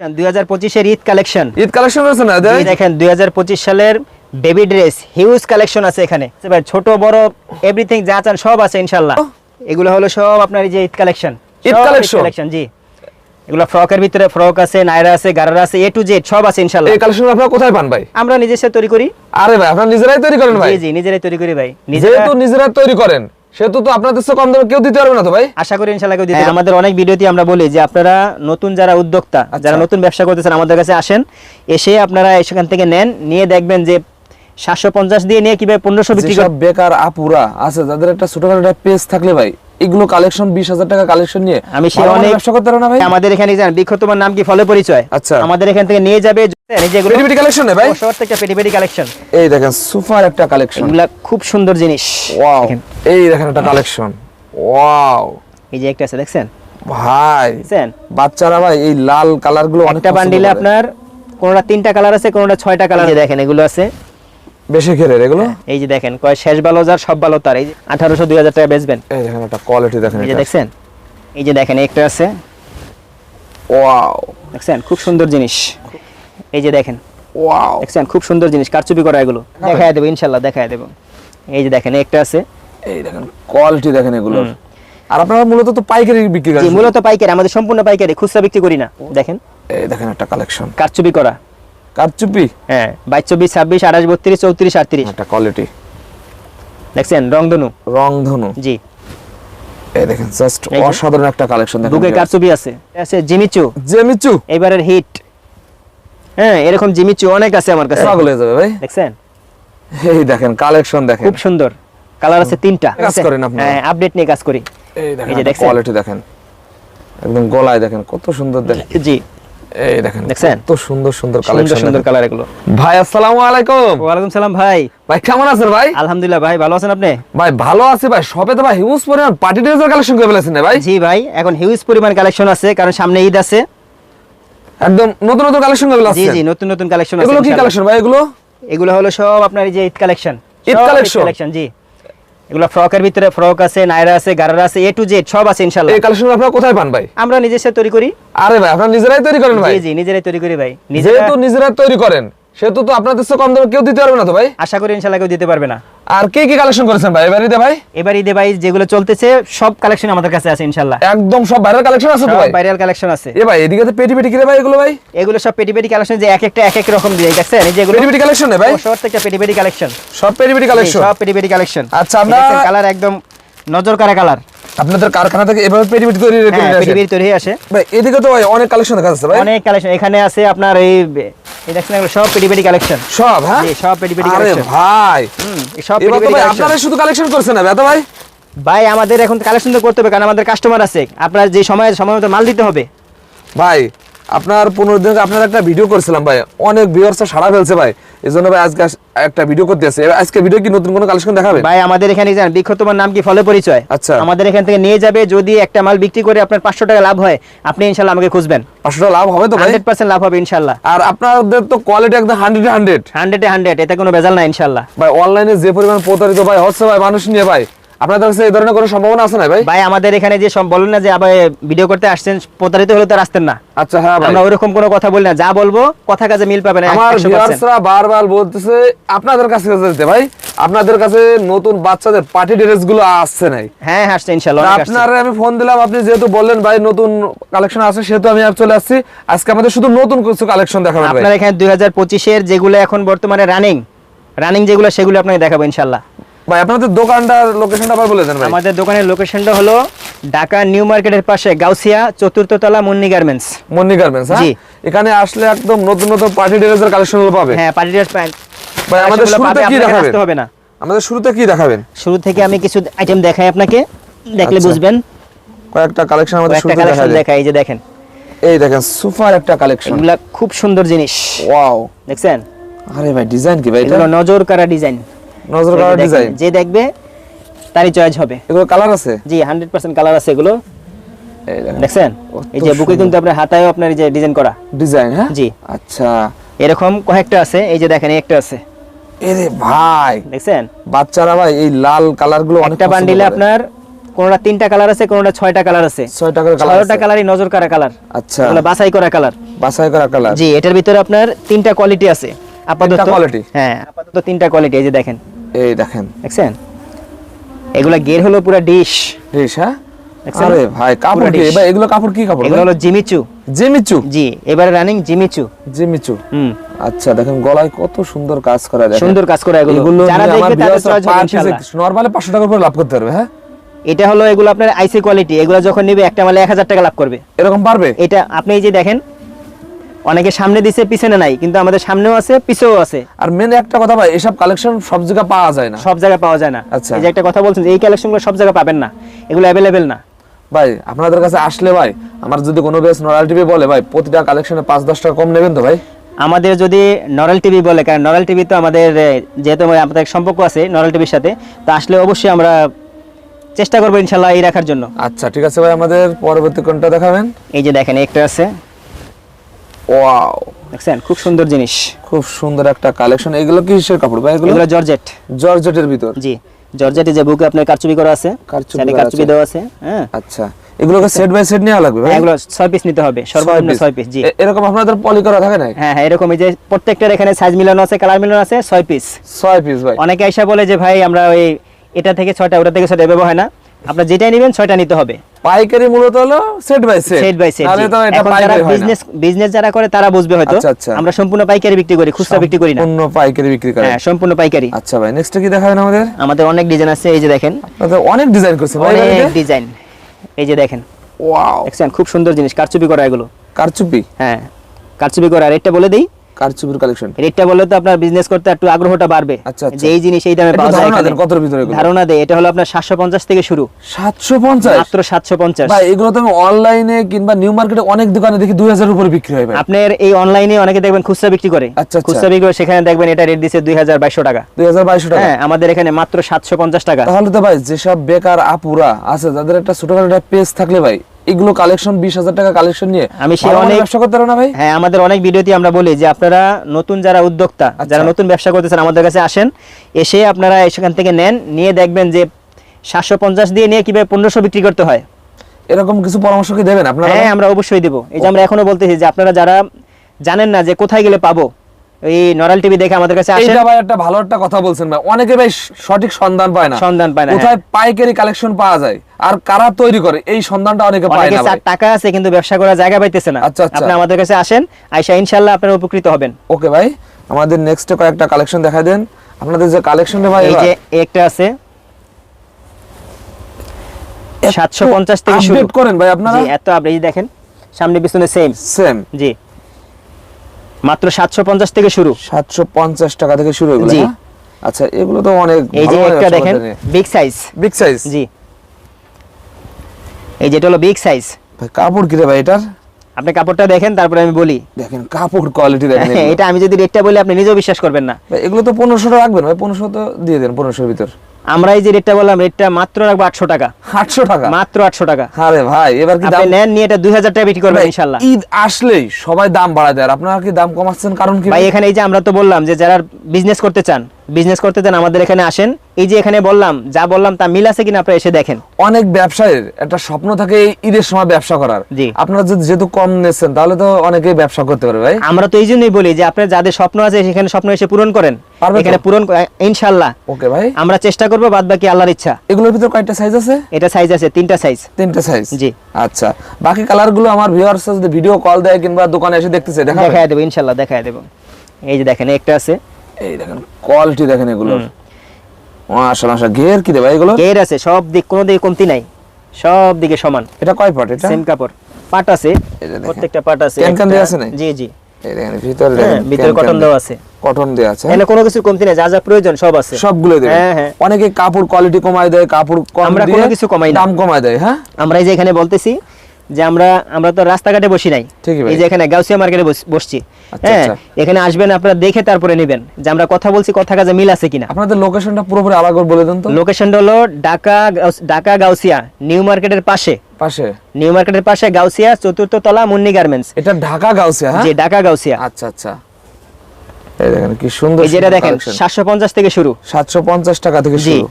দুই হাজার Eid collection Eid collection রয়েছে না দেখেন দুই হাজার পঁচিশ সালের বেবি ড্রেস হিউজ কালেকশন আছে এখানে। ছোট বড় এভরিথিং যা চান সব আছে ইনশাল্লাহ এগুলো হলো সব আপনার এই যে ঈদ কালেকশন ঈদ? কালেকশন জি। এগুলো ফ্রকের ভিতরে ফ্রক আছে নাইরা আছে গারারা আছে এ টু জেড সব আছে এই কালেকশন আপনারা কোথায় পান ভাই? আমরা নিজস্ব তৈরি করি। আরে ভাই আপনারা নিজেরাই তৈরি করেন ভাই? জি জি নিজেরাই তৈরি করি ভাই। নিজেরা যেহেতু নিজেরা তৈরি করেন সেহেতু তো আপনাদের তো কম দামে কেউ দিতে পারবে না তো ভাই? আশা করি ইনশাআল্লাহ কেউ দিতে আমাদের অনেক ভিডিওতে আমরা বলি যে আপনারা নতুন যারা উদ্যোক্তা যারা নতুন ব্যবসা করতেছেন আমাদের কাছে আসেন এসে আপনারা সেখান থেকে নেন নিয়ে দেখবেন যে সাতশো পঞ্চাশ দিয়ে নিয়ে কীভাবে পনেরোশো বিক্রি করে বেকার আপুরা আছে যাদের একটা ছোটখাটো একটা পেজ থাকলে ভাই এগুলো কালেকশন বিশ হাজার টাকা কালেকশন নিয়ে আমি সে অনেক ব্যবসা করতে না ভাই? আমাদের এখানে জান বৃক্ষ তোমার নাম কি? ফলে পরিচয়। আচ্ছা। আমাদের এখান থেকে নিয়ে যাবে এই পেটি কালেকশন ভাই। শহর পেটি পেটি কালেকশন এই দেখেন সুপার একটা কালেকশন এগুলা খুব সুন্দর জিনিস। ওয়াও। এই দেখেন একটা কালেকশন ওয়াও। এই যে একটা আছে দেখছেন? ভাই দেখছেন? বাচ্চারা ভাই এই লাল কালারগুলো অনেক একটা বান্ডিলে আপনার কোনটা তিনটা কালার আছে কোনটা ছয়টা কালার দেখেন এগুলো আছে। বেশি ঘেরের এগুলো? এই যে দেখেন কয় শেষ ভালো যার সব ভালো তার। এই যে আঠারোশো দুই হাজার টাকা বেচবেন। এই দেখেন একটা কোয়ালিটি দেখেন এই যে এটা। দেখছেন? এই যে দেখেন একটা আছে। ওয়াও দেখছেন? খুব সুন্দর জিনিস। এই যে দেখেন। ওয়াও দেখছেন? খুব সুন্দর জিনিস কারচুপি করা এগুলো। দেখায় দেবো ইনশাল্লাহ দেখায় দেবো। এই যে দেখেন একটা আছে। এই দেখেন কোয়ালিটি দেখেন এগুলো। আর আপনারা মূলত তো পাইকারি বিক্রি করেন। মূলত পাইকারি আমাদের সম্পূর্ণ পাইকারি খুচরা বিক্রি করি না। দেখেন। এই দেখেন একটা কালেকশন কারচুপি করা। কারচুপি? হ্যাঁ বাইশ চব্বিশ ছাব্বিশ আঠাশ বত্রিশ চৌত্রিশ আটত্রিশ। একটা কোয়ালিটি দেখছেন রংধনু। রংধনু। জি। এই দেখেন জাস্ট অসাধারণ একটা কালেকশন দেখেন বুকে কারচুপি আছে। আছে জিমিচু। জেমিচু? এবারের হিট হ্যাঁ এরকম জিমিচু অনেক আছে আমার কাছে। পাগল হয়ে যাবে ভাই। দেখছেন? এই দেখেন কালেকশন দেখেন। খুব সুন্দর। কালার আছে তিনটা। কাজ করেন আপনারা? হ্যাঁ আপডেট নিয়ে কাজ করি। এই এই দেখেন কোয়ালিটি দেখেন। একদম গলায় দেখেন কত সুন্দর দেখেন। জি। এই দেখেন দেখছেন? কত সুন্দর সুন্দর কালেকশন সুন্দর কালার এগুলো। ভাই আসসালামু আলাইকুম। ওয়ালাইকুম সালাম ভাই। ভাই কেমন আছেন ভাই? আলহামদুলিল্লাহ ভাই ভালো আছেন আপনি? ভাই ভালো আছি ভাই। সবে তো ভাই হিউজ পরিমাণ পার্টি ড্রেসের কালেকশন করে ফেলেছেন ভাই। জি ভাই এখন হিউজ পরিমাণ কালেকশন আছে কারণ সামনে ঈদ আছে। একদম নতুন নতুন কালেকশন করে জি ফেলেছেন? জি নতুন নতুন কালেকশন আছে এগুলো কি কালেকশন ভাই এগুলো? এগুলো হলো সব আপনার এই যে Eid collection Eid collection? Collection জি। এগুলো ফ্রকের ভিতরে ফ্রক আছে নাইরা আছে গারারা আছে এ টু জেড সব আছে ইনশাআল্লাহ। এই কালেকশন আপনারা কোথায় পান ভাই? আমরা নিজস্ব তৈরি করি। আরে ভাই আপনারা নিজেরাই তৈরি করেন ভাই? জি জি নিজেরাই তৈরি করি ভাই। নিজেরাই তো নিজেরা তৈরি করেন সেহেতু তো আপনাদের চেয়ে কম দামে কেউ দিতে পারবে না তো ভাই? আশা করি ইনশাআল্লাহ কেউ দিতে পারবে না। আর কে কি কালেকশন করেছেন ভাই? এবারে ভাই। এবার ঈদে ভাই যেগুলো চলতেছে সব কালেকশন আমাদের কাছে আছে ইনশাআল্লাহ। একদম সব বাইরের কালেকশন আছে তো ভাই? ভাইরাল কালেকশন আছে। এ ভাই এদিকে তো পেটি পেটি কিরে ভাই এগুলো ভাই? এগুলো সব পেটি পেটি কালেকশন যে এক একটা এক এক রকম দিয়ে গেছে এই যে এগুলো পেটি পেটি কালেকশন ভাই? শহর থেকে পেটি পেটি কালেকশন সব পেটি পেটি কালেকশন সব পেটি পেটি কালেকশন আচ্ছা, আমরা- কালার একদম নজর কারা কালার আপনাদের কারখানা থেকে এভাবে পেটি তৈরি করে হ্যাঁ। পেটি তৈরি আসে। ভাই এদিকে তো ভাই অনেক কালেকশন দেখা যাচ্ছে ভাই। অনেক কালেকশন এখানে আছে আপনার এই এই দেখছেন সব পেটি কালেকশন সব হ্যাঁ? এই সব পেটি কালেকশন আরে ভাই। সব ভাই আপনারা শুধু কালেকশন করছেন না বেতা ভাই। ভাই আমাদের এখন কালেকশন তো করতে হবে কারণ আমাদের কাস্টমার আছে। আপনার যে সময় সময় মতো মাল দিতে হবে। ভাই আপনার পনেরো দিন আপনার একটা ভিডিও করেছিলাম ভাই। অনেক ভিউয়ার্স সারা ফেলছে ভাই। এই জন্য ভাই আজকে একটা ভিডিও করতে আসছে আজকে ভিডিও কি নতুন কোনো কালেকশন দেখাবে? ভাই আমাদের এখানে জান বৃক্ষ তোমার নাম কি? ফলে পরিচয়। আচ্ছা। আমাদের এখান থেকে নিয়ে যাবে যদি একটা মাল বিক্রি করে আপনার পাঁচশো টাকা লাভ হয় আপনি ইনশাল্লাহ আমাকে খুঁজবেন। পাঁচশো টাকা লাভ হবে তো হান্ড্রেড পার্সেন্ট লাভ হবে ইনশাল্লাহ। আর আপনাদের তো কোয়ালিটি একদম হান্ড্রেড হান্ড্রেড হান্ড্রেডে হান্ড্রেড এতে কোনো বেজাল না ইনশাল্লাহ। ভাই অনলাইনে যে পরিমাণ প্রতারিত ভাই হচ্ছে ভাই মানুষ নিয়ে ভাই আপনাদের কাছে এই ধরনের কোনো সম্ভাবনা আছে না ভাই? ভাই আমাদের এখানে যে বলেন না যে আবার ভিডিও করতে আসছেন প্রতারিত হলে তো আসতেন না। আচ্ছা হ্যাঁ আমরা ওইরকম কোনো কথা বলি না। যা বলব কথা কাজে মিল পাবেন আমার ভিউয়ার্সরা বারবার বলতেছে আপনাদের কাছে দিতে ভাই আপনাদের কাছে নতুন বাচ্চাদের পার্টি ড্রেসগুলো আসছে নাই। হ্যাঁ আসছে। আপনার আমি ফোন দিলাম আপনি যেহেতু বললেন ভাই নতুন কালেকশন আছে সেহেতু আমি আর চলে আসছি। আজকে আমাদের শুধু নতুন কিছু কালেকশন দেখাবেন ভাই। আপনার এখানে দুই হাজার পঁচিশের যেগুলো এখন বর্তমানে রানিং রানিং যেগুলো সেগুলো আপনাকে দেখাবো ইনশাল্লাহ। ভাই আপনাদের দোকানটার লোকেশনটা আবার বলে দেন ভাই। আমাদের দোকানের লোকেশনটা হলো ঢাকা নিউ মার্কেটের পাশে গাউসিয়া চতুর্থ তলা মুন্নি গার্মেন্টস। মন্নি গার্মেন্টস হ্যাঁ। এখানে আসলে একদম নতুন নতুন পার্টি ড্রেসের কালেকশন পাবে। হ্যাঁ পার্টি ড্রেস প্যান্ট ভাই আমাদের শুরুতে কি দেখাবেন? হবে না। আমাদের শুরুতে কি দেখাবেন? শুরু থেকে আমি কিছু আইটেম দেখাই আপনাকে দেখলে আচ্ছা। বুঝবেন। কয়েকটা কালেকশন আমাদের শুরুতে কালেকশন দেখাই। এই যে দেখেন। এই দেখেন সুপার একটা কালেকশন এগুলা খুব সুন্দর জিনিস। ওয়াও। দেখছেন? আরে ভাই ডিজাইন কি ভাই এটা? নজর কারা ডিজাইন নজর কাটা ডিজাইন যে দেখবে তারই চয়েস হবে। এগুলো কালার আছে? জি হান্ড্রেড পার্সেন্ট কালার আছে এগুলো। দেখছেন? এই যে বুকে কিন্তু আপনার হাতায়ও আপনার এই যে ডিজাইন করা। ডিজাইন হ্যাঁ? জি। আচ্ছা। এরকম কয়েকটা আছে এই যে দেখেন একটা আছে। এরে ভাই! দেখছেন? বাচ্চারা ভাই এই লাল কালারগুলো অনেক একটা বান্ডিলে আপনার কোনোটা তিনটা কালার আছে কোনোটা ছয়টা কালার আছে। ছয়টা কালার ছয়টা কালারই নজর করা কালার আচ্ছা। এগুলো বাছাই করা কালার বাছাই করা কালার জি এটার ভিতরে আপনার তিনটা কোয়ালিটি আছে। আপাতত কোয়ালিটি হ্যাঁ আপাতত তিনটা কোয়ালিটি এই যে দেখেন। এই দেখেন। দেখছেন এগুলা গের হলো পুরো ডিশ। বেশ হ্যাঁ? আরে ভাই কাপড় কি? এবার এগুলো কাপড় কি কাপড়? এগুলো হলো জিমিচু। জিমিচু? জি এবারে রানিং জিমিচু। জিমিচু? হুম। আচ্ছা দেখেন গলায় কত সুন্দর কাজ করা দেখেন। সুন্দর কাজ করা এগুলো। যারা দেখবে পার পিসে ইনশাআল্লাহ। নরমালি 500 টাকার উপরে লাভ করতে পারবে হ্যাঁ? এটা হলো এগুলো আপনার আইসি কোয়ালিটি এগুলো যখন নিবে একটা মালে 1000 টাকা লাভ করবে। এরকম পারবে? এটা আপনি এই যে দেখেন অনেকে সামনে দিছে পিছনে নাই কিন্তু আমাদের সামনেও আছে পিছেও আছে। আর মেন একটা কথা ভাই এসব কালেকশন সব জায়গায় পাওয়া যায় না। সব জায়গায় পাওয়া যায় না। আচ্ছা। এই যে একটা কথা বলছেন এই কালেকশনগুলো সব জায়গায় পাবেন না। এগুলো অ্যাভেলেবেল না। ভাই আপনাদের কাছে আসলে ভাই আমার যদি কোনো বেশ নরাল টিভি বলে ভাই প্রতিটা কালেকশনে পাঁচ দশ টাকা কম নেবেন তো ভাই? আমাদের যদি নরাল টিভি বলে কারণ নরাল টিভি তো আমাদের যেহেতু আমাদের আমাদের সম্পর্ক আছে নরাল টিভির সাথে তো আসলে অবশ্যই আমরা চেষ্টা করব ইনশাল্লাহ এই রাখার জন্য। আচ্ছা ঠিক আছে ভাই আমাদের পরবর্তী কোনটা দেখাবেন? এই যে দেখেন একটা আছে। ওয়াও দেখছেন? খুব সুন্দর জিনিস। খুব সুন্দর একটা কালেকশন এগুলো কিসের কাপড় ভাই? এগুলো এগুলো জর্জেট। জর্জেটের ভিতর। জি। জর্জেটে যে বুকে আপনার কারচুপি করা আছে কারচুপি কারচুপি দেওয়া আছে হ্যাঁ। আচ্ছা। এগুলোকে সেট বাই সেট নেওয়া লাগবে ভাই? এগুলো ছয় পিস নিতে হবে। সর্বনিম্ন ছয় ছয় পিস জি। এরকম আপনাদের পলি করা থাকে না হ্যাঁ হ্যাঁ এরকম এই যে প্রত্যেকটার এখানে সাইজ মিলানো আছে কালার মিলানো আছে ছয় পিস ছয় পিস ভাই। অনেকে আইসা বলে যে ভাই আমরা ওই এটা থেকে ছয়টা ওটা থেকে ছয়টা ব্যবহার হয় না। আপনার যেটাই নেবেন ছয়টা নিতে হবে। পাইকারি মূলত হলো set by set set by set তাহলে তো এটা পাইকারি হয় বিজনেস বিজনেস যারা করে তারা বুঝবে হয়তো। আচ্ছা, আচ্ছা। আমরা সম্পূর্ণ পাইকারি বিক্রি করি খুচরা বিক্রি করি না। সম্পূর্ণ পাইকারি বিক্রি করে হ্যাঁ সম্পূর্ণ পাইকারি। আচ্ছা ভাই নেক্সট কি দেখাবেন আমাদের? আমাদের অনেক ডিজাইন আছে এই যে দেখেন। অনেক ডিজাইন করছে ভাই অনেক ডিজাইন এই যে দেখেন। ওয়াও দেখছেন? খুব সুন্দর জিনিস কারচুপি করা এগুলো। কারচুপি? হ্যাঁ কারচুপি করা। রেটটা বলে দেই কারচুপির কালেকশন রেটটা বললে তো আপনার বিজনেস করতে একটু আগ্রহটা বাড়বে। আচ্ছা, আচ্ছা। যে এই জিনিস এই দামে পাওয়া যায় ধারণা কতর ভিতরে ধারণা দেয় এটা হলো আপনার সাতশো পঞ্চাশ থেকে শুরু। 750 মাত্র সাতশো পঞ্চাশ। ভাই এগুলো তো অনলাইনে কিংবা নিউ মার্কেটে অনেক দোকানে দেখি 2000 এর উপরে বিক্রি হয় ভাই। আপনার এই অনলাইনে অনেকে দেখবেন খুচরা বিক্রি করে। আচ্ছা, আচ্ছা। খুচরা বিক্রি করে সেখানে দেখবেন এটা রেট দিচ্ছে দুই হাজার বাইশশো টাকা। 2200 টাকা? হ্যাঁ আমাদের এখানে মাত্র সাতশো পঞ্চাশ টাকা। তাহলে তো ভাই যেসব বেকার আপুরা আছে যাদের একটা ছোটখাটো একটা পেজ থাকলে ভাই এগুলো কালেকশন 20000 টাকা কালেকশন নিয়ে? আমি সে অনেক- ব্যবসা করতে পারো না ভাই? হ্যাঁ আমাদের অনেক ভিডিওতে আমরা বলি যে আপনারা নতুন যারা উদ্যোক্তা আচ্ছা। যারা নতুন ব্যবসা করতেছেন আমাদের কাছে আসেন এসে আপনারা সেখান থেকে নেন নিয়ে দেখবেন যে সাতশো পঞ্চাশ দিয়ে নিয়ে কীভাবে পনেরোশো বিক্রি করতে হয়। এরকম কিছু পরামর্শ কি দেবেন আপনারা? হ্যাঁ আমরা অবশ্যই দেবো। এই যে আমরা এখনও বলতেছি যে আপনারা যারা জানেন না যে কোথায় গেলে পাবো এই নরাল টিভি দেখে আমাদের কাছে আসেন। ভাই একটা ভালো একটা কথা বলছেন ভাই। অনেকে ভাই সঠিক সন্ধান পায় না। সন্ধান পায় না, কোথায় পাইকারি কালেকশন পাওয়া যায়। আর কারা তৈরি করে? এই সন্ধানটা অনেকে পায় না টাকা আছে কিন্তু ব্যবসা করার জায়গা পাইতেছে না। আচ্ছা, আচ্ছা। আপনি আমাদের কাছে আসেন আইসা ইনশাল্লাহ আপনারা উপকৃত হবেন। ওকে ভাই আমাদের নেক্সট কয়েকটা কালেকশন দেখাই দেন। আপনাদের যে কালেকশনটা ভাই এই যে একটা আছে। সাতশো পঞ্চাশ থেকে শুরু। আপডেট করেন ভাই আপনারা। জি এত আপনি দেখেন সামনে পিছনে সেম সেম জি। মাত্র সাতশো পঞ্চাশ থেকে শুরু। 750 টাকা থেকে শুরু এগুলো জি। হ্যাঁ? আচ্ছা এগুলো তো অনেক এই যে একটা দেখেন বিগ সাইজ বিগ সাইজ জি। এই যেটা হলো বিগ সাইজ ভাই কাপড় কি রে ভাই এটার? আপনি কাপড়টা দেখেন তারপরে আমি বলি। দেখেন কাপড় কোয়ালিটি দেখেন এটা আমি যদি রেটটা বলি আপনি নিজেও বিশ্বাস করবেন না। এগুলো তো পনেরোশো টাকা রাখবেন ভাই পনেরোশো তো দিয়ে দেন পনেরোশোর ভিতর। আমরা এই যে রেটটা বললাম রেটটা মাত্র রাখব আটশো টাকা। আটশো টাকা? মাত্র আটশো টাকা। আরে ভাই এবার কি আপনি নেন নিয়ে এটা দুই হাজার টাকা বিক্রি করবেন ইনশাল্লাহ। ঈদ আসলেই সবাই দাম বাড়ায় দেয়। আর আপনারা কি দাম কমাচ্ছেন? কারণ কি ভাই এখানে এই যে আমরা তো বললাম যে যারা বিজনেস করতে চান বিজনেস করতে চান আমাদের এখানে আসেন। এই যে এখানে বললাম যা বললাম তা মিল আছে কিনা আপনারা এসে দেখেন। অনেক ব্যবসায়ীর একটা স্বপ্ন থাকে ঈদের সময় ব্যবসা করার। জি। আপনারা যদি যেহেতু কম নিচ্ছেন তাহলে তো অনেকেই ব্যবসা করতে পারে ভাই। আমরা তো এই জন্যই বলি যে আপনার যাদের স্বপ্ন আছে সেখানে স্বপ্ন এসে পূরণ করেন। এখানে পূরণ ইনশাল্লাহ ওকে ভাই। আমরা চেষ্টা করব বাদ বাকি আল্লাহর ইচ্ছা। এগুলোর ভিতর কয়টা সাইজ আছে? এটা সাইজ আছে তিনটা সাইজ তিনটা সাইজ জি। আচ্ছা। বাকি কালারগুলো আমার ভিউয়ার্স যদি ভিডিও কল দেয় কিংবা দোকানে এসে দেখতেছে দেখা দেখায় দেবো ইনশাল্লাহ দেখায় দেবো। এই যে দেখেন একটা আছে। এই দেখেন কোয়ালিটি দেখেন এগুলোর মাশাআল্লাহ মাশাআল্লাহ ঘের কি ভাই এগুলো? আছে সব দিক কোনো দিকে কমতি নাই। সব দিকে সমান। এটা কয় পাট এটা? সেম কাপড়। পাট আছে। প্রত্যেকটা পাট আছে। ক্যান ক্যান দেয়া আছে নাই? জি জি। এই দেখেন ভিতরে হ্যাঁ, ভিতরে কটন দেওয়া আছে। কটন আছে। এখানে কোনো কিছু কমতি নাই যা যা প্রয়োজন সব আছে। সবগুলো দেবে। হ্যাঁ, হ্যাঁ। অনেকে কাপড় কোয়ালিটি কমায় দেয় কাপড় কম আমরা কোনো কিছু কমাই না। দাম কমায় দেয় হ্যাঁ? আমরা এই যে এখানে বলতেছি যে আমরা আমরা তো রাস্তাঘাটে বসি নাই। এই যে এখানে গাউসিয়া মার্কেটে বসছি। আচ্ছা, হ্যাঁ আচ্ছা। এখানে আসবেন আপনারা দেখে তারপরে নেবেন যে আমরা কথা বলছি কথা কাজে মিল আছে কিনা। আপনাদের লোকেশনটা পুরোপুরি আলাদা করে বলে দেন তো। লোকেশনটা হলো ঢাকা ঢাকা গাউসিয়া নিউ মার্কেটের পাশে। পাশে। নিউ মার্কেটের পাশে গাউসিয়া চতুর্থ তলা মুন্নি গার্মেন্টস। এটা ঢাকা গাউসিয়া হ্যাঁ? যে ঢাকা গাউসিয়া। আচ্ছা আচ্ছা। এই দেখেন কি সুন্দর এই যেটা দেখেন সাতশো পঞ্চাশ থেকে শুরু। সাতশো পঞ্চাশ টাকা থেকে জি। শুরু।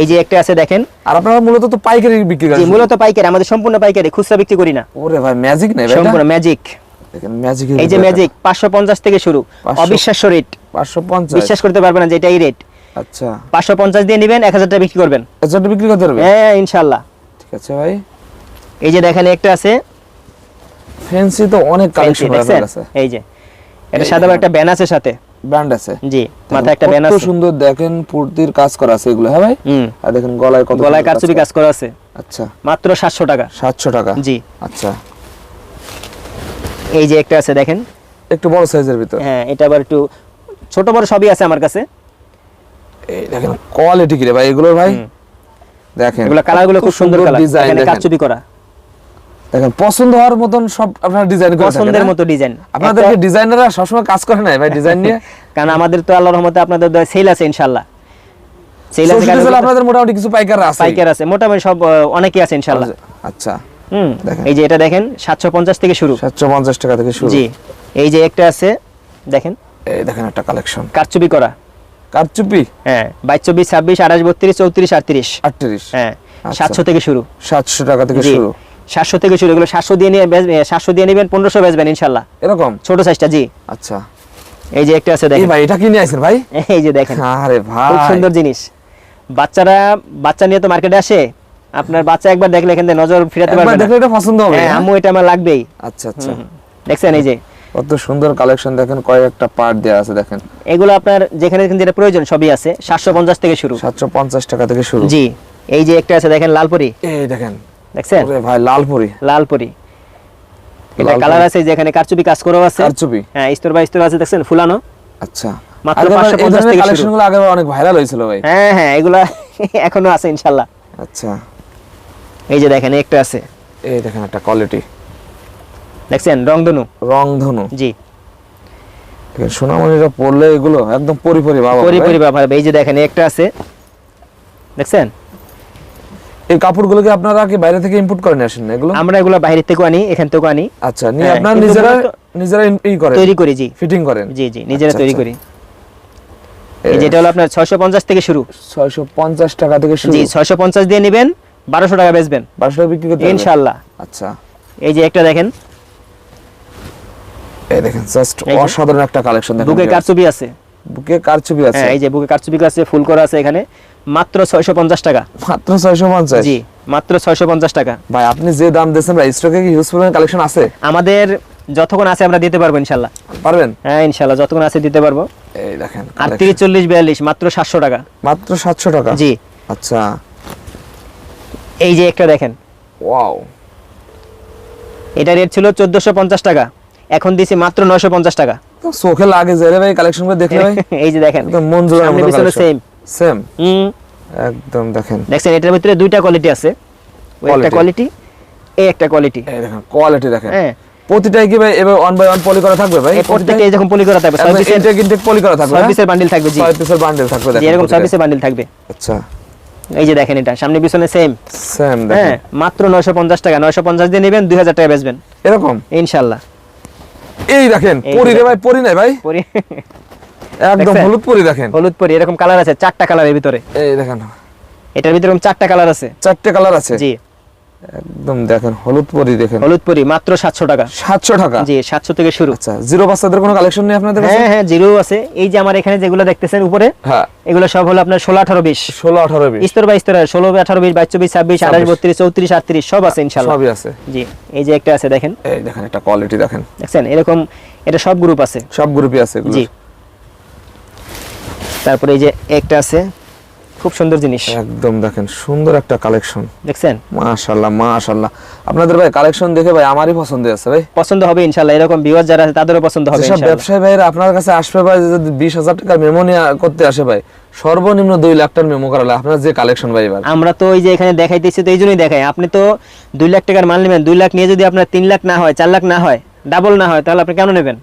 এই যে একটা আছে দেখেন। আর আপনারা মূলত তো পাইকারি বিক্রি করেন। মূলত পাইকারি আমাদের সম্পূর্ণ পাইকারি খুচরা বিক্রি করি না। ওরে ভাই ম্যাজিক নেই সম্পূর্ণ ম্যাজিক দেখেন ম্যাজিক এই যে ম্যাজিক পাঁচশো পঞ্চাশ থেকে শুরু অবিশ্বাস্য রেট পাঁচশো পঞ্চাশ। বিশ্বাস করতে পারবেন না যে এটাই রেট আচ্ছা। পাঁচশো পঞ্চাশ দিয়ে নেবেন এক হাজার টাকা বিক্রি করবেন। এজন্ট বিক্রি করতে পারবে হ্যাঁ ইনশাল্লাহ ঠিক আছে ভাই। এই যে দেখেন একটা আছে। ফ্যান্সি তো অনেক কালেকশন কাছে। এই যে এটা সাদা। একটা ব্যান আছে সাথে। ব্র্যান্ড আছে। জি মাথায় একটা ব্যান কত আছে। সুন্দর দেখেন পুর্তির কাজ করা আছে এগুলো হ্যাঁ ভাই? আর দেখেন গলায় কত গলায় কারচুপি কাজ করা আছে। আচ্ছা। মাত্র সাতশো টাকা। সাতশো টাকা? জি। আচ্ছা। এই যে একটা আছে দেখেন। একটু বড় সাইজের ভিতর। হ্যাঁ এটা আবার একটু ছোট বড় সবই আছে আমার কাছে। এই দেখেন কোয়ালিটি কি রে ভাই এগুলো ভাই? দেখেন এগুলো কালারগুলো খুব সুন্দর কালার ডিজাইন এখানে কারচুপি করা। দেখেন পছন্দ হওয়ার মতন সব আপনারা ডিজাইন করে পছন্দের মতো ডিজাইন হ্যাঁ? আপনাদেরকে ডিজাইনাররা সবসময় কাজ করে না ভাই ডিজাইন নিয়ে? কারণ আমাদের তো আল্লাহর রহমতে আপনাদের দয়া সেল আছে ইনশাআল্লাহ। সেল আছে আপনাদের মোটামুটি কিছু পাইকার আছে। পাইকার আছে মোটামুটি সব অনেকেই আছে ইনশাআল্লাহ। আচ্ছা হুম দেখেন। এই যে এটা দেখেন সাতশো পঞ্চাশ থেকে শুরু। সাতশো পঞ্চাশ টাকা থেকে শুরু। জি এই যে একটা আছে দেখেন। এই দেখেন একটা কালেকশন কারচুপি করা। কারচুপি? হ্যাঁ বাইশ চব্বিশ ছাব্বিশ আঠাশ বত্রিশ চৌত্রিশ আটত্রিশ। আটত্রিশ। হ্যাঁ আচ্ছা। সাতশো থেকে শুরু। সাতশো টাকা থেকে শুরু। সাতশো থেকে শুরু এগুলো সাতশো দিয়ে নিয়ে সাতশো দিয়ে নেবেন পনেরোশো বেচবেন ইনশাল্লাহ। এরকম? ছোট সাইজটা জি। আচ্ছা। এই যে একটা আছে এই দেখেন। ভাই এটা কি নিয়ে আইছেন ভাই? এই যে দেখেন। আরে ভাই। খুব সুন্দর জিনিস। বাচ্চারা বাচ্চা নিয়ে তো মার্কেটে আসে। আপনার বাচ্চা একবার দেখলে এখান থেকে নজর ফিরাতে পারবে না। দেখলে এটা পছন্দ হবে হ্যাঁ হ্যাঁ? আম্মু এটা আমার লাগবেই। আচ্ছা আচ্ছা। দেখছেন এই যে। কত সুন্দর কালেকশন দেখেন কয়েকটা পার্ট দেওয়া আছে দেখেন। এগুলো আপনার যেখানে যেটা প্রয়োজন সবই আছে। সাতশো পঞ্চাশ থেকে শুরু। সাতশো পঞ্চাশ টাকা থেকে শুরু। জি। এই যে একটা আছে দেখেন লালপুরি। এই দেখেন। দেখছেন? ওরে ভাই লালপুরি। লালপুরি। এটা কালার আছে যেখানে কারচুপি কাজ করেও আছে। কারচুপি? হ্যাঁ স্তর বা স্তর আছে দেখছেন? ফুলানো। আচ্ছা। মাত্র 550 এই ধরনের থেকে শুরু। কালেকশনগুলো আগেবার অনেক ভাইরাল হয়েছিল ভাই। হ্যাঁ হ্যাঁ এগুলা এখনও আছে ইনশাল্লাহ। আচ্ছা। এই যে দেখেন একটা আছে। এই দেখেন একটা কোয়ালিটি দেখছেন? রংধনু। রংধনু। জি। সোনামণিরা পড়লে এগুলো একদম পরিপরি বাবা পরি ভাই। বাবা এই যে দেখেন একটা আছে। দেখছেন? এই কাপড়গুলো কি আপনারা কি বাইরে থেকে ইম্পোর্ট করে আসেন না এগুলো? আমরা এগুলো বাইরে থেকে আনি এখান থেকে আনি। আচ্ছা নিয়ে হ্যাঁ, আপনারা নিজেরা নিজেরা ই করেন। তৈরি করি জি। ফিটিং করেন। জি জি নিজেরা আচ্ছা, তৈরি আচ্ছা। করি। এই যেটা হলো আপনার ছয়শো পঞ্চাশ থেকে শুরু। ছয়শো পঞ্চাশ টাকা থেকে শুরু। জি ছয়শো পঞ্চাশ দিয়ে নেবেন বারোশো টাকা বেচবেন। বারোশো টাকা বিক্রি করতে পারবেন? ইনশাল্লাহ। আচ্ছা। এই যে একটা দেখেন। এই দেখেন জাস্ট অসাধারণ একটা কালেকশন দেখেন বুকে। কারচুপি আছে। বুকে কারচুপি আছে। হ্যাঁ এই যে বুকে কারচুপি আছে ফুল করা আছে এখানে। মাত্র ছয়শো পঞ্চাশ টাকা। মাত্র ছয়শো পঞ্চাশ? জি মাত্র ছয়শো পঞ্চাশ টাকা। ভাই আপনি যে দাম দিয়েছেন ভাই স্টকে কি ইউজফুল কালেকশন আছে? আমাদের যতক্ষণ আছে আমরা দিতে পারব পারবেন? হ্যাঁ যতক্ষণ আছে দিতে পারব। এই দেখেন আটত্রিশ চল্লিশ বিয়াল্লিশ মাত্র সাতশো টাকা। মাত্র সাতশো টাকা? জি। আচ্ছা। এই যে একটা দেখেন। ওয়াও। এটা রেট ছিল চোদ্দশো পঞ্চাশ টাকা। এখন দিছি মাত্র নয়শো পঞ্চাশ টাকা। চোখে লাগে যে ভাই কালেকশনগুলো দেখলে ভাই। এই যে দেখেন। মন কালেকশন সেম সেম। হুম। একদম দেখেন। দেখছেন এটার ভিতরে দুইটা কোয়ালিটি আছে। ওই একটা কোয়ালিটি এই একটা কোয়ালিটি এই দেখেন কোয়ালিটি দেখেন। হ্যাঁ। প্রতিটাই কি ভাই এবার ওয়ান বাই ওয়ান পলি করা থাকবে ভাই? এই প্রত্যেকটা এরকম পলি করা থাকবে পিসের ইনটেক ইনটেক পলি করা থাকবে ছয় হ্যাঁ? বান্ডিল থাকবে জি। পিসের বান্ডেল থাকবে দেখেন এরকম। পিসের বান্ডিল থাকবে। আচ্ছা। এই যে দেখেন এটা সামনে পিছনে সেম সেম হ্যাঁ দেখেন মাত্র নয়শো পঞ্চাশ টাকা নয়শো পঞ্চাশ দিয়ে নেবেন দুই হাজার টাকা বেচবেন। এরকম? ইনশাল্লাহ। এই দেখেন পরি রে ভাই পরি নাই ভাই? পরি একদম হলুদ পরি দেখেন। হলুদ পরি এরকম কালার আছে চারটা কালারের ভিতরে। এই দেখেন। এটার ভিতরে চারটা কালার আছে। চারটে কালার আছে? জি। একদম দেখেন হলুদ পরি দেখেন। হলুদ পরি মাত্র সাতশো টাকা। সাতশো টাকা? জি সাতশো থেকে শুরু। আচ্ছা জিরো বাচ্চাদের কোনো কালেকশন নেই আপনাদের কাছে? হ্যাঁ হ্যাঁ জিরো আছে। এই যে আমার এখানে যেগুলো দেখতেছেন উপরে হ্যাঁ। এগুলো সব হলো আপনার ষোলো আঠারো বিশ। ষোলো আঠারো বিশ। স্তর বা স্তর ষোলো আঠারো বিশ বাইশ চব্বিশ ছাব্বিশ আঠাশ ছাব্বিশ। বত্রিশ চৌত্রিশ আটত্রিশ সব আছে ইনশাল্লাহ সবই আছে। জি এই যে একটা আছে দেখেন। এই দেখেন একটা কোয়ালিটি দেখেন। দেখছেন? এরকম এটা সব গ্রুপ আছে। সব গ্রুপই আছে। জি। তারপরে এই যে একটা আছে খুব সুন্দর জিনিস। একদম দেখেন সুন্দর একটা কালেকশন। দেখছেন? মাশাআল্লাহ মাশাআল্লাহ। আপনাদের ভাই কালেকশন দেখে ভাই আমারই পছন্দ আছে ভাই। পছন্দ হবে ইনশাল্লাহ এরকম ভিউয়ার যারা আছে তাদেরও পছন্দ হবে ইনশাল্লাহ ব্যবসায়ী ভাইরা আপনার কাছে আসবে ভাই যদি বিশ হাজার টাকার মেমো নিয়ে করতে আসে ভাই সর্বনিম্ন দুই লাখ টাকার মেমো করালে আপনার যে কালেকশন ভাই এবার। আমরা তো ওই যে এখানে দেখাইতেছি তো এই জন্যই দেখাই। আপনি তো দুই লাখ টাকার মাল নেবেন দুই লাখ নিয়ে যদি আপনার তিন লাখ না হয় চার লাখ না হয় ডাবল না হয় তাহলে আপনি কেন নেবেন?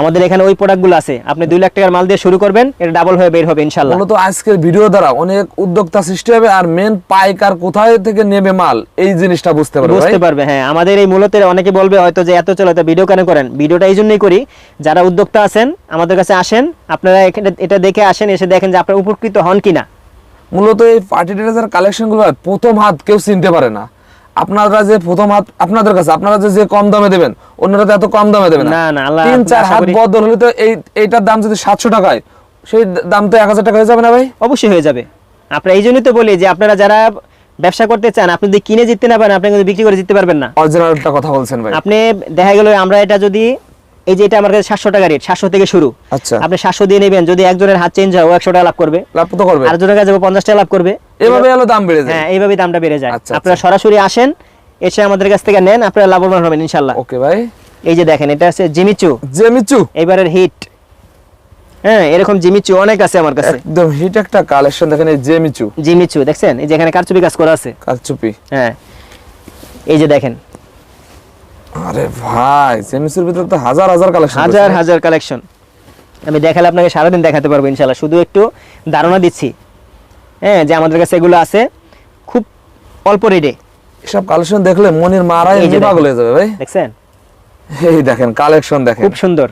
আমাদের এখানে ওই প্রোডাক্টগুলো আছে। আপনি দুই লাখ টাকার মাল দিয়ে শুরু করবেন এটা ডাবল হয়ে বের হবে ইনশাল্লাহ মূলত আজকের ভিডিও দ্বারা অনেক উদ্যোক্তা সৃষ্টি হবে আর মেন পাইকার কোথায় থেকে নেবে মাল এই জিনিসটা বুঝতে পারবে বুঝতে পারবে হ্যাঁ। আমাদের এই মূলত অনেকে বলবে হয়তো যে এত চলে তো ভিডিও কেন করেন? ভিডিওটা এই জন্যই করি যারা উদ্যোক্তা আছেন আমাদের কাছে আসেন আপনারা এখানে এটা দেখে আসেন এসে দেখেন যে আপনারা উপকৃত হন কিনা। মূলত এই পার্টি ড্রেসের কালেকশনগুলো প্রথম হাত কেউ চিনতে পারে না। আপনারা যে প্রথম হাত আপনাদের কাছে আপনারা যে কম দামে দেবেন অন্যরা তো এত কম দামে দেবেন না, না, তিন চার হাত বদল হলে তো এই এইটার দাম যদি সাতশো টাকায় সেই দাম তো এক হাজার টাকা হয়ে যাবে না ভাই? অবশ্যই হয়ে যাবে। আপনারা এই জন্যই তো বলি যে আপনারা যারা ব্যবসা করতে চান আপনি যদি কিনে জিততে না পারেন আপনি কিন্তু বিক্রি করে জিততে পারবেন না। অরিজিনালটা কথা বলছেন ভাই। আপনি দেখা গেল আমরা এটা যদি এই যে এটা আমার কাছে সাতশো টাকা রেট সাতশো থেকে শুরু। আচ্ছা। আপনি সাতশো দিয়ে নেবেন যদি একজনের হাত চেঞ্জ হয় ও একশো টাকা লাভ করবে। লাভ তো করবে। আর জনের কাছে পঞ্চাশ টাকা লাভ করবে। এভাবে হলো দাম বেড়ে যায়। হ্যাঁ এইভাবে দামটা বেড়ে যায়। আচ্ছা, আপনারা সরাসরি আসেন এসে আমাদের কাছ থেকে নেন আপনারা লাভবান হবেন ইনশাল্লাহ ওকে ভাই। এই যে দেখেন এটা আছে জিমিচু। জেমিচু। এবারের হিট হ্যাঁ এরকম জিমিচু অনেক আছে আমার কাছে। একদম হিট একটা কালেকশন দেখেন এই জেমিচু। জিমিচু দেখছেন? এই যে এখানে কারচুপি কাজ করা আছে। কারচুপি। হ্যাঁ। এই যে দেখেন আরে ভাই জেমিচুর ভিতরে তো হাজার হাজার কালেকশন হাজার হাজার কালেকশন আমি দেখালে আপনাকে সারাদিন দেখাতে পারব ইনশাল্লাহ শুধু একটু ধারণা দিচ্ছি। হ্যাঁ যে আমাদের কাছে এগুলো আছে খুব অল্প রেটে এসব কালেকশন দেখলে মনের মারাই এমনি। পাগল হয়ে যাবে ভাই। দেখছেন? এই দেখেন কালেকশন দেখেন। খুব সুন্দর।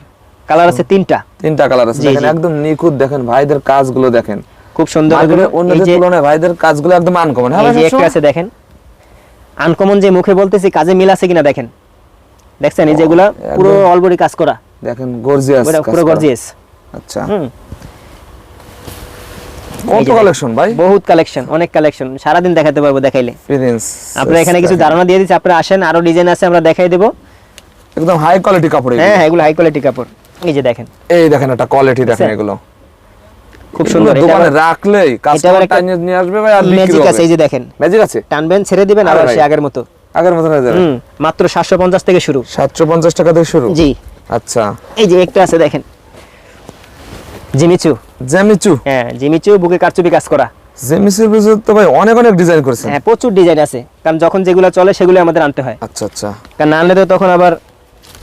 কালার আছে তিনটা। তিনটা কালার আছে। দেখেন একদম নিখুঁত দেখেন ভাইদের কাজগুলো দেখেন। খুব সুন্দর অন্যদের তুলনায় ভাইদের কাজগুলো একদম আনকমন হ্যাঁ এই যে একটা আছে দেখেন। আনকমন যে মুখে বলতেছি কাজে মিল আছে কিনা দেখেন। দেখছেন এই যেগুলা। পুরো অলবডি কাজ করা। দেখেন গর্জিয়াস পুরো- পুরো গর্জিয়াস আচ্ছা। হুম। কত কালেকশন ভাই? বহুত কালেকশন অনেক কালেকশন সারাদিন দেখাতে পারব দেখাইলে। আপনারা এখানে কিছু ধারণা দিয়ে দিচ্ছি আপনারা আসেন আরও ডিজাইন আছে আমরা দেখাই দেবো। একদম হাই কোয়ালিটি কাপড় হ্যাঁ হ্যাঁ এগুলো হাই কোয়ালিটি কাপড়। এই যে দেখেন। এই দেখেন একটা কোয়ালিটি দেখেন এগুলো। খুব সুন্দর। দোকানে রাখলেই কাস্টমার নিয়ে আসবে ভাই আর ম্যাজিক আছে এই যে দেখেন। ম্যাজিক আছে? টানবেন ছেড়ে দিবেন আবার সে আগের মতো। আগের মতন হয়ে যাবে? মাত্র সাতশো পঞ্চাশ থেকে শুরু। সাতশো পঞ্চাশ টাকা থেকে শুরু? জি। আচ্ছা। এই যে একটা আছে দেখেন। Jimmy Choo. Jimmy Choo? হ্যাঁ জিমিচু বুকে কারচুপি কাজ করা। জেমিচুর ভিতরে তো ভাই অনেক অনেক ডিজাইন করেছেন। হ্যাঁ প্রচুর ডিজাইন আছে। কারণ যখন যেগুলো চলে সেগুলো আমাদের আনতে হয়। আচ্ছা আচ্ছা। কারণ আনলে তো তখন আবার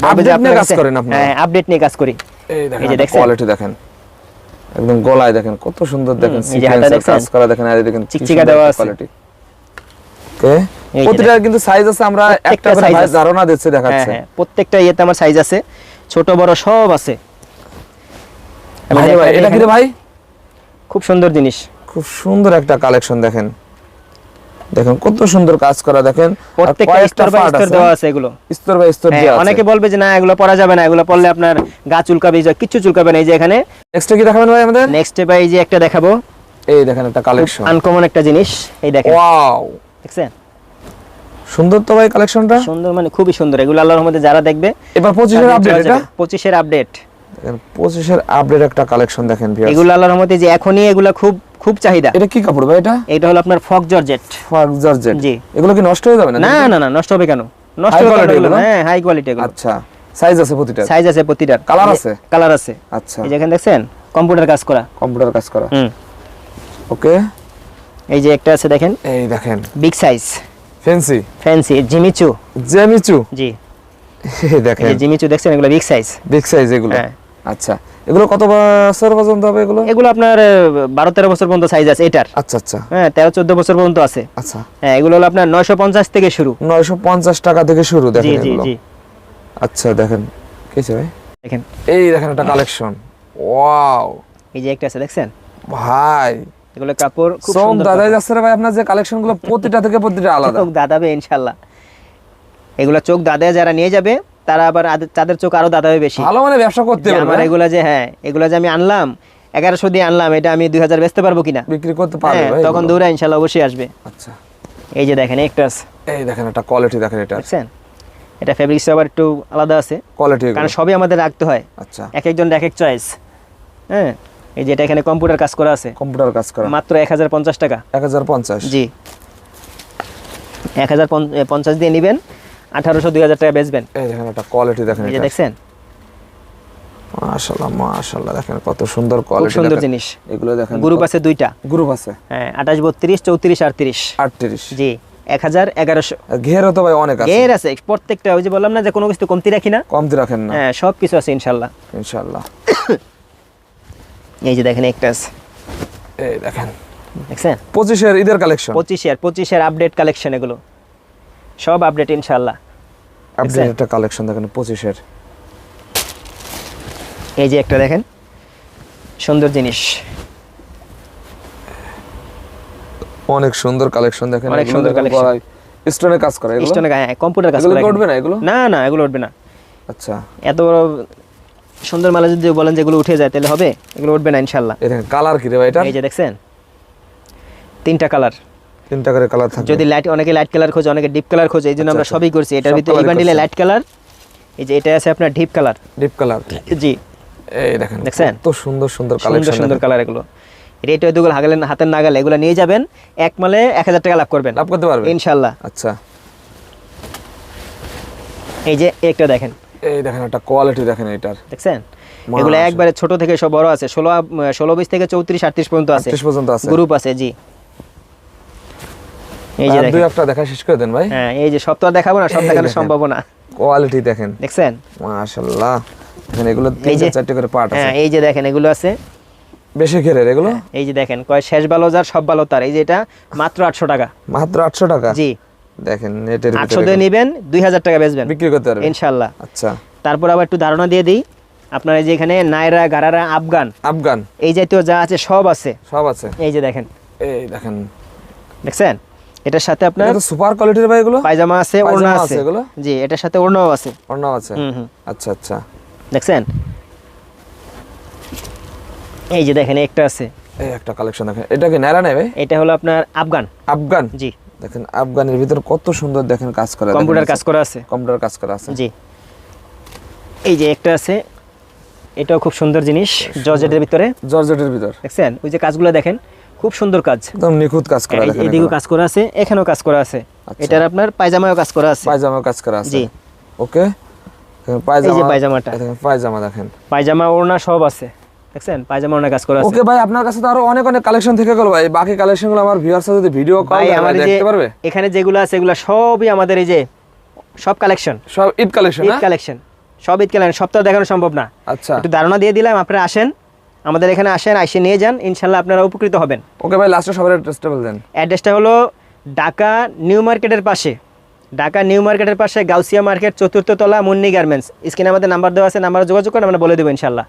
Update নিয়ে আপনার কাজ করেন আপনারা? হ্যাঁ আপডেট নিয়ে কাজ করি। এই এই দেখেন যে কোয়ালিটি দেখেন। একদম গলায় দেখেন কত সুন্দর দেখেন কাজ করা দেখেন আর দেখেন চিকচিকা দেওয়া আছে। quality। ওকে? কিন্তু সাইজ আছে আমরা একটা করে ভাই আছে। ধারণা দিচ্ছে হ্যাঁ দেখাচ্ছে। হ্যাঁ প্রত্যেকটা ইয়েতে আমার সাইজ আছে। ছোট বড় সব আছে। ভাই ভাই এটা কি রে ভাই? খুব সুন্দর জিনিস। খুব সুন্দর একটা কালেকশন দেখেন। দেখেন কত সুন্দর কাজ করা দেখেন। প্রত্যেকটা স্তর বাই স্তর দেওয়া আছে এগুলো। স্তর বাই স্তর দেওয়া আছে। অনেকে বলবে যে না এগুলো পরা যাবে না। এগুলো পরলে আপনার গা চুলকাবে যা কিচ্ছু চুলকাবে না। এই যে এখানে। নেক্সট কি দেখাবেন ভাই আমাদের? নেক্সট স্টেপ এই যে একটা দেখাবো। এই দেখেন একটা কালেকশন আনকমন একটা জিনিস। এই দেখেন। ওয়াও দেখছেন? সুন্দর তো ভাই কালেকশনটা সুন্দর মানে খুবই সুন্দর। এগুলো আল্লাহর মধ্যে যারা দেখবে এবার পঁচিশের আপডেট এটা? পঁচিশের আপডেট দেখেন পঁচিশের আপডেট একটা কালেকশন দেখেন viewers। এগুলো আল্লাহর মধ্যে যে এখনই এগুলো খুব খুব চাহিদা। এটা কি কাপড় ভাই এটা? এটা হলো আপনার ফক জর্জেট। ফার্ক জর্জেট। জি। এগুলো কি নষ্ট হয়ে যাবে না না না না নষ্ট হবে কেন? নষ্ট হবে এগুলো? হ্যাঁ হাই কোয়ালিটি এগুলো। আচ্ছা। সাইজ আছে প্রতিটা সাইজ আছে প্রতিটা কালার আছে? কালার আছে। আচ্ছা। এই যেখানে দেখছেন? কম্পিউটার কাজ করা। কম্পিউটার কাজ করা। হুম। ওকে এই যে একটা আছে দেখেন। এই দেখেন। Big size fancy fancy Jimmy Choo. Jimmy Choo? জি। দেখেন। জিমিচু দেখছেন এগুলো বিগ সাইজ বিগ সাইজ এগুলো। হ্যাঁ। আচ্ছা। এগুলো কত বছর পর্যন্ত হবে এগুলো? এগুলো আপনার বারো তেরো বছর পর্যন্ত সাইজ আছে এটার। আচ্ছা আচ্ছা। হ্যাঁ তেরো চোদ্দ বছর পর্যন্ত আছে। আচ্ছা। হ্যাঁ এগুলো হলো আপনার নয়শো পঞ্চাশ থেকে শুরু। নয়শো পঞ্চাশ টাকা থেকে শুরু দেখেন জি এগুলো। জি। আচ্ছা দেখেন। কেছে ভাই? দেখেন। এই দেখেন একটা কালেকশন ওয়াও এই যে একটা আছে দেখছেন? ভাই! এগুলো কাপড় খুব সুন্দর দাদাই যাচ্ছে ভাই আপনার যে কালেকশনগুলো প্রতিটা থেকে প্রতিটা আলাদা। চোখ দাদাবে ইনশাল্লাহ। এগুলো চোখ দাদায় যারা নিয়ে যাবে তারা আবার তাদের চোখ আরও দাদাবে বেশি। ভালো মানে ব্যবসা করতে পারবে আমার এগুলা যে হ্যাঁ এগুলা যে আমি আনলাম এগারোশো দিয়ে আনলাম এটা আমি দুই হাজার বেচতে পারব কিনা? বিক্রি করতে পারবে হ্যাঁ তখন। দৌড়া ইনশাল্লাহ অবশ্যই আসবে। আচ্ছা। এই যে দেখেন একটা আছে, এই দেখেন একটা কোয়ালিটি দেখেন এটা। দেখছেন? এটা ফেব্রিক্স আবার একটু আলাদা আছে। কোয়ালিটি কারণ সবই আমাদের রাখতে হয়। আচ্ছা। এক একজন এক এক চয়েস হ্যাঁ? এই যে এটা এখানে কম্পিউটার কাজ করা আছে। কম্পিউটার কাজ করা। মাত্র এক হাজার পঞ্চাশ টাকা। এক হাজার পঞ্চাশ। জি। এক হাজার পঞ্চ- এ, পঞ্চাশ দিয়ে নেবেন আঠারোশো দুই হাজার টাকা বেচবেন। এই দেখেন একটা কোয়ালিটি দেখেন এই যে এটা। দেখছেন? মাশাআল্লাহ মাশাআল্লাহ দেখেন কত সুন্দর খুব কোয়ালিটি সুন্দর জিনিস। এগুলো দেখেন গ্রুপ আছে দুইটা। গ্রুপ আছে। হ্যাঁ আঠাশ বত্রিশ চৌত্রিশ আটত্রিশ। আটত্রিশ। জি এক হাজার এগারোশো। ঘেরও তো ভাই অনেক আছে। এর আছে প্রত্যেকটা ওই যে বললাম না যে কোনো কিছু কমতি রাখি না? কমতি রাখেন না। হ্যাঁ সব কিছু আছে ইনশাল্লাহ ইনশাআল্লাহ। এই যে দেখেন একটা আছে। এই দেখেন। দেখছেন? পঁচিশের ঈদের কালেকশন পঁচিশের পঁচিশের আপডেট কালেকশন এগুলো। সব আপডেট ইনশাল্লাহ আপডেট একটা কালেকশন দেখেন পঁচিশের। এই যে একটা দেখেন। সুন্দর জিনিস। অনেক সুন্দর কালেকশন দেখেন অনেক সুন্দর কালেকশন। স্টোনে কাজ করে এগুলো? স্টোনে কম্পিউটার কাজ এগুলো করা কি উঠবে না এগুলো? না না এগুলো উঠবে না। আচ্ছা। এত বড় সুন্দর মালা যদি বলেন যেগুলো উঠে যায় তাহলে হবে? এগুলো উঠবে না ইনশাল্লাহ এই দেখেন কালার কি রে ভাই এটা? এই যে দেখছেন? তিনটা কালার। তিনটা করে কালার থাকে যদি লাইট অনেকে লাইট কালার খোঁজে অনেকে ডিপ কালার খোঁজে এই জন্য আমরা আচ্ছা, সবই করছি। এটার ভিতরে এই বান্ডিলে লাইট কালার এই যে এটা আছে আপনার ডিপ কালার ডিপ কালার জি। এই দেখেন দেখছেন? কত সুন্দর সুন্দর সুন্দর কালেকশন সুন্দর কালার এগুলো। রেট হয়তো এগুলো হাগলেন হাতের নাগালে এগুলো নিয়ে যাবেন এক মালে এক হাজার টাকা লাভ করবেন। লাভ করতে পারবেন? ইনশাল্লাহ আচ্ছা। এই যে একটা দেখেন। এই দেখেন একটা কোয়ালিটি দেখেন এটার। দেখছেন? এগুলো একবারে ছোট থেকে সব বড় আছে। ষোলো ষোলো বিশ থেকে চৌত্রিশ আটত্রিশ পর্যন্ত আছে। 38 পর্যন্ত আছে। গ্রুপ আছে জি। এই যে দুই একটা দেখা শেষ করে দেন ভাই। হ্যাঁ এই যে সব তো আর দেখাবো না সব এই দেখানো সম্ভব না কোয়ালিটি দেখেন। দেখছেন? মাশাআল্লাহ দেখেন এগুলো তিন চারটে করে পার্ট আছে। হ্যাঁ এই যে দেখেন এগুলো আছে। বেশি ঘেরের এগুলো? এই যে দেখেন কয় শেষ ভালো যার সব ভালো তার। এই যে এটা মাত্র আটশো টাকা। মাত্র আটশো টাকা? জি। দেখেন নেটের আটশো ভিতরে দিয়ে নেবেন দুই হাজার টাকা বেচবেন। বিক্রি করতে পারবেন। ইনশাল্লাহ। আচ্ছা। তারপর আবার একটু ধারণা দিয়ে দিই আপনার এই যে এখানে নায়রা গারারা আফগান। আফগান। এই জাতীয় যা আছে সব আছে। সব আছে। এই যে দেখেন। এই দেখেন। দেখছেন? এটার সাথে আপনার এটা সুপার কোয়ালিটির ভাই এগুলো? পায়জামা আছে ওড়না আছে এগুলো? জি এটার সাথে ওড়নাও আছে। অন্য আছে? আচ্ছা আচ্ছা। দেখছেন? এই যে দেখেন একটা আছে। এই একটা কালেকশন দেখেন। এটা কি নাইরা নেই ভাই? এটা হলো আপনার আফগান। আফগান? জি। দেখেন আফগানের ভিতর কত সুন্দর দেখেন কাজ করা কম্পিউটার কাজ করা আছে? কম্পিউটার কাজ করা আছে। জি। এই যে একটা আছে এটাও খুব সুন্দর জিনিস জর্জেটের ভিতরে। জর্জেটের ভিতর। দেখছেন? ওই যে কাজগুলো দেখেন খুব সুন্দর কাজ। একদম নিখুঁত কাজ করা এই- দেখেন এইদিকেও কাজ করা আছে এখানেও কাজ করা আছে। আচ্ছা। এটার আপনার পায়জামাও কাজ করা আছে। পায়জামা কাজ করা আছে। জি। ওকে? পায়জামা পায়জামাটা। পায়জামা দেখেন। পায়জামা ওড়না সব আছে। দেখছেন? পায়জামা ওড়না কাজ করা আছে। ওকে ভাই আপনার কাছে তো আরও অনেক অনেক কালেকশন থেকে গেল ভাই। বাকি কালেকশনগুলো আমার যদি ভিডিও কল দেখতে পারবে? এখানে যেগুলো আছে এগুলো সবই আমাদের এই যে সব কালেকশন সব ঈদ কালেকশন ঈদ কালেকশন সব ঈদ কালেকশন সপ্তাহ দেখানো সম্ভব না। আচ্ছা। একটু ধারণা দিয়ে দিলাম আপনারা আসেন। আমাদের এখানে আসেন আইসে নিয়ে যান। ইনশাল্লাহ আপনারা উপকৃত হবেন। ওকে ভাই লাস্টে সবার অ্যাড্রেসটা অ্যাড্রেসটা হলো ঢাকা নিউ মার্কেটের পাশে। ঢাকা নিউ মার্কেটের পাশে গাউসিয়া মার্কেট চতুর্থ তলা মুন্নি গার্মেন্টস। স্ক্রিনে আমাদের নাম্বার দেওয়া আছে নাম্বার যোগাযোগ করে আমরা বলে দেবো ইনশাল্লাহ